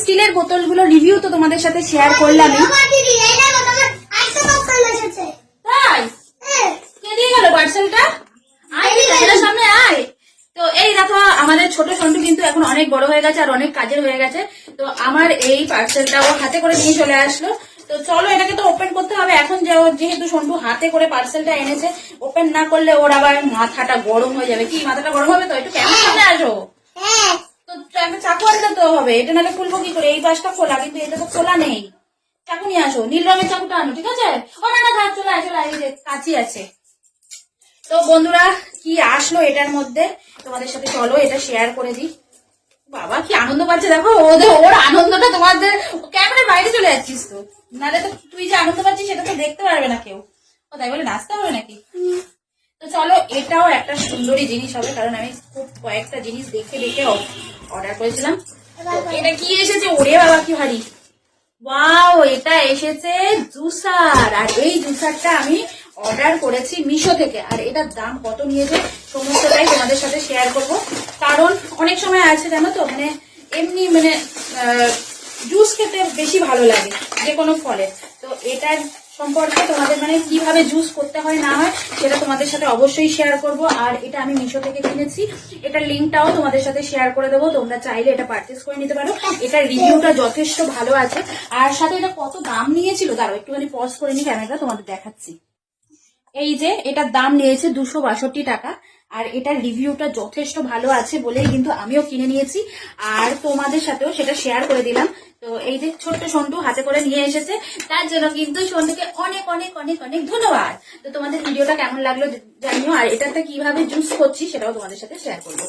স্টিলের বোতলগুলো রিভিউ তো তোমাদের সাথে শেয়ার করলামই। তাই? হ্যাঁ। কে দিয়ে গেল পার্সেলটা আয় ক্যামেরার সামনে আয়। তো এই দেখো আমাদের ছোট সন্টু কিন্তু এখন অনেক বড় হয়ে গেছে আর অনেক কাজের হয়ে গেছে। তো আমার এই পার্সেলটা ও হাতে করে নিয়ে চলে আসলো। তো চলো এটাকে তো ওপেন করতে হবে। এখন যেহেতু সন্টু হাতে করে পার্সেলটা এনেছে ওপেন না করলে ওর আবার মাথাটা গরম হয়ে যাবে। কি মাথাটা গরম হবে তো? একটু কেমন আসো। একটা চাকু আনতে তো হবে, এটা নাহলে খুলবো কি করে? এই পাশটা খোলা, কিন্তু এটা তো খোলা নেই। চাকু নিয়ে আসো, নীল রঙের চাকুটা আনো, ঠিক আছে? ও, না না, থাক, চলে আয় কাঁচি আছে। তো বন্ধুরা, কি আসলো এটার মধ্যে? তোমাদের সাথে চলো, এটা শেয়ার করে দিই। বাবা, কি আনন্দ পাচ্ছে, দেখো, ওদের, ওর আনন্দটা তোমাদের ক্যামেরার বাইরে চলে যাচ্ছিস তো। নাহলে তো তুই যে আনন্দ পাচ্ছিস, সেটা তো দেখতে পারবে না কেউ। ও তাই বলে, নাচতে হবে নাকি? তো চলো, এটাও একটা সুন্দরী জিনিস হবে, কারণ আমি খুব কয়েকটা জিনিস দেখে দেখে অর্ডার করেছিলাম। এটা কি এসেছে? ওরে বাবা, কি ভারী। ওয়াও এটা এসেছে জুসার। আর এই জুসারটা আমি অর্ডার করেছি মিশো থেকে। আর এটার দাম কত নিয়েছে, সমস্তটাই তোমাদের সাথে শেয়ার করব। কারণ অনেক সময় আছে, জানো তো মানে এমনি মানে জুস খেতে বেশি ভালো লাগে, যে কোনো ফলে তো এটার সম্পর্কে তোমাদের মানে কীভাবে জুস করতে হয়, না হয়, সেটা তোমাদের সাথে অবশ্যই শেয়ার করব। আর এটা আমি মিশো থেকে কিনেছি। এটার লিঙ্কটাও তোমাদের সাথে শেয়ার করে দেবো। তোমরা চাইলে এটা পারচেস করে নিতে পারো। এটার রিভিউটা যথেষ্ট ভালো আছে। আর সাথে এটা কত দাম নিয়েছিল? তারও একটুখানি পজ করে নি ক্যামেরাটা তোমাদের দেখাচ্ছি। এই যে, এটার দাম নিয়েছে দুশো বাষট্টি টাকা, আর এটার রিভিউটা যথেষ্ট ভালো আছে বলেই কিন্তু আমিও কিনে নিয়েছি। আর তোমাদের সাথেও সেটা শেয়ার করে দিলাম। তো এই যে, ছোট্ট সন্টু হাতে করে নিয়ে এসেছে, তার জন্য কিন্তু সন্টুকে অনেক অনেক অনেক অনেক ধন্যবাদ। তো তোমাদের ভিডিওটা কেমন লাগল জানিও, আর এটাতে কীভাবে জুস করছি সেটাও তোমাদের সাথে শেয়ার করব।